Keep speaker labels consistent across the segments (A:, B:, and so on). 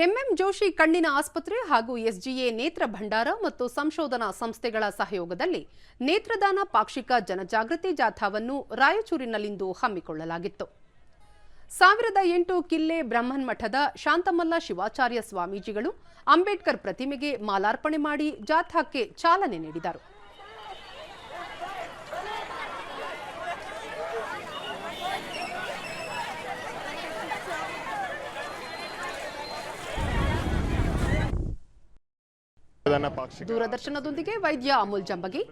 A: MM Joshi ಕಣ್ಣಿನ ಆಸ್ಪತ್ರೆ ಹಾಗೂ ಎಸ್ಜಿಎ ನೇತ್ರ ಭಂಡಾರ ಮತ್ತು ಸಂಶೋಧನಾ ಸಂಸ್ಥೆಗಳ ಸಹಯೋಗದಲ್ಲಿ ನೇತ್ರದಾನ ಪಾಕ್ಷಿಕ ಜನಜಾಗೃತಿ ಜಾಥಾವನ್ನು ರಾಯಚೂರಿನಲ್ಲಿಂದು ಹಮ್ಮಿಕೊಳ್ಳಲಾಗಿತ್ತು. ಸಾವಿರದ ಎಂಟು ಕಿಲ್ಲೆ ಬ್ರಹ್ಮನ್ ಮಠದ ಶಾಂತಮಲ್ಲ ಶಿವಾಚಾರ್ಯ ಸ್ವಾಮೀಜಿಗಳು ಅಂಬೇಡ್ಕರ್ ಪ್ರತಿಮೆಗೆ ಮಾಲಾರ್ಪಣೆ ಮಾಡಿ ಜಾಥಾಕ್ಕೆ ಚಾಲನೆ ನೀಡಿದರು. ದೂರದರ್ಶನದೊಂದಿಗೆ ವೈದ್ಯ ಅಮೂಲ್ ಜಂಬಗಿ.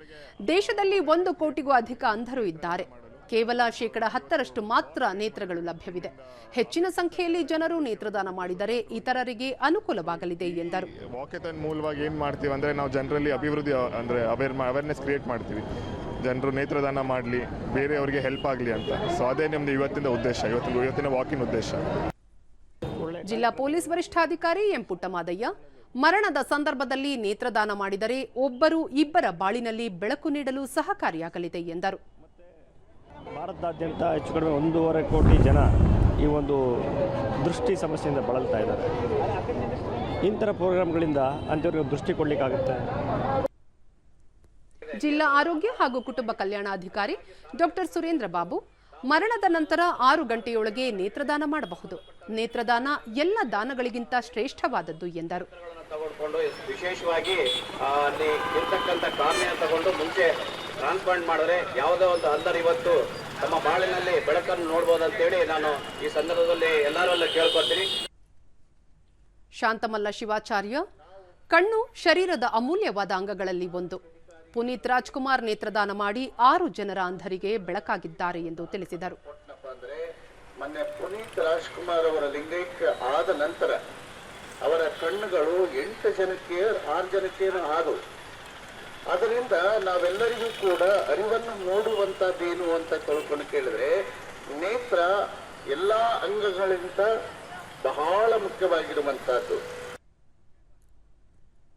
A: ದೇಶದಲ್ಲಿ ಒಂದು ಕೋಟಿಗೂ ಅಧಿಕ ಅಂಧರು ಇದ್ದಾರೆ. ಕೇವಲ ಶೇಕಡ ಹತ್ತರಷ್ಟು ಮಾತ್ರ ನೇತ್ರಗಳು ಲಭ್ಯವಿದೆ. ಹೆಚ್ಚಿನ ಸಂಖ್ಯೆಯಲ್ಲಿ ಜನರು ನೇತ್ರದಾನ ಮಾಡಿದರೆ ಇತರರಿಗೆ ಅನುಕೂಲವಾಗಲಿದೆ ಎಂದರು.
B: ವಾಕೆಥಾನ್ ಮೂಲವಾಗಿ ಏನು ಮಾಡ್ತೀವಿ ಅಂದ್ರೆ ನಾವು ಜನರಲ್ಲಿ ಅಭಿವೃದ್ಧಿ ಅಂದ್ರೆ ಅವೇರ್ ಅವೇರ್ನೆಸ್ ಕ್ರಿಯೇಟ್ ಮಾಡ್ತೀವಿ. ಜನರು ನೇತ್ರದಾನ ಮಾಡಲಿ ಬೇರೆಯವರಿಗೆ ಹೆಲ್ಪ್ ಆಗಲಿ ಅಂತ. ಸೊ ಅದೇ ನಮ್ದು ಇವತ್ತಿನ ಉದ್ದೇಶ ಇವತ್ತಿನ ಇವತ್ತಿನ ವಾಕಿನ ಉದ್ದೇಶ.
A: ಜಿಲ್ಲಾ ಪೊಲೀಸ್ ವರಿಷ್ಠಾಧಿಕಾರಿ ಎಂ ಪುಟ್ಟಮಾದಯ್ಯ ಮರಣದ ಸಂದರ್ಭದಲ್ಲಿ ನೇತ್ರದಾನ ಮಾಡಿದರೆ ಒಬ್ಬರು ಇಬ್ಬರ ಬಾಳಿನಲ್ಲಿ ಬೆಳಕು ನೀಡಲು ಸಹಕಾರಿಯಾಗಲಿದೆ ಎಂದರು.
C: ಭಾರತದಾದ್ಯಂತ ಹೆಚ್ಚು ಕಡಿಮೆ ಒಂದೂವರೆ ಕೋಟಿ ಜನ ಈ ಒಂದು ದೃಷ್ಟಿ ಸಮಸ್ಯೆಯಿಂದ ಬಳಲ್ತಾ ಇದ್ದಾರೆ. ಇಂತರ ಪ್ರೋಗ್ರಾಮ್ಗಳಿಂದ ಅಂಥವ್ರಿಗೆ ದೃಷ್ಟಿ ಕೊಡಲಿಕ್ಕಾಗುತ್ತೆ.
A: ಜಿಲ್ಲಾ ಆರೋಗ್ಯ ಹಾಗೂ ಕುಟುಂಬ ಕಲ್ಯಾಣಾಧಿಕಾರಿ ಡಾಕ್ಟರ್ ಸುರೇಂದ್ರ ಬಾಬು ಮರಣದ ನಂತರ ಆರು ಗಂಟೆಯೊಳಗೆ ನೇತ್ರದಾನ ಮಾಡಬಹುದು. ನೇತ್ರದಾನ ಎಲ್ಲ ದಾನಗಳಿಗಿಂತ ಶ್ರೇಷ್ಠವಾದದ್ದು ಎಂದರು.
D: ವಿಶೇಷವಾಗಿ ಅಲ್ಲಿ ಇರ್ತಕ್ಕಂಥ ಕಾರ್ನೆಯ ತಗೊಂಡು ಮುಂಚೆ ಟ್ರಾನ್ಸ್ಪ್ಲಾಂಟ್ ಮಾಡಿದ್ರೆ ಯಾವುದೋ ಒಂದು ಅಂಧರು ಇವತ್ತು ತಮ್ಮ ಬಾಳಿನಲ್ಲಿ ಬೆಳಕನ್ನು ನೋಡ್ಬೋದು ಅಂತೇಳಿ ನಾನು ಈ ಸಂದರ್ಭದಲ್ಲಿ ಎಲ್ಲರಲ್ಲೂ ಕೇಳ್ಕೊತೀನಿ
A: ಶಾಂತಮಲ್ಲ ಶಿವಾಚಾರ್ಯ ಕಣ್ಣು ಶರೀರದ ಅಮೂಲ್ಯವಾದ ಅಂಗಗಳಲ್ಲಿ ಒಂದು. ಪುನೀತ್ ರಾಜ್ಕುಮಾರ್ ನೇತ್ರದಾನ ಮಾಡಿ ಆರು ಜನರ ಅಂಧರಿಗೆ ಬೆಳಕಾಗಿದ್ದಾರೆ ಎಂದು ತಿಳಿಸಿದರು.
E: ಅಂದ್ರೆ ಮೊನ್ನೆ ಪುನೀತ್ ರಾಜ್ಕುಮಾರ್ ಅವರ ಲಿಂಗೈಕ್ಯ ಆದ ನಂತರ ಅವರ ಕಣ್ಣುಗಳು ಎಂಟು ಜನಕ್ಕೆ, ಆರು ಜನಕ್ಕೇನು ಆದವು ಅದರಿಂದ ನಾವೆಲ್ಲರಿಗೂ ಕೂಡ ಅರಿವನ್ನು ನೋಡುವಂತದ್ದೇನು ಅಂತ ಕಳ್ಕೊಂಡು ಕೇಳಿದ್ರೆ, ನೇತ್ರ ಎಲ್ಲಾ ಅಂಗಗಳಿಂದ ಬಹಳ ಮುಖ್ಯವಾಗಿರುವಂತಹದ್ದು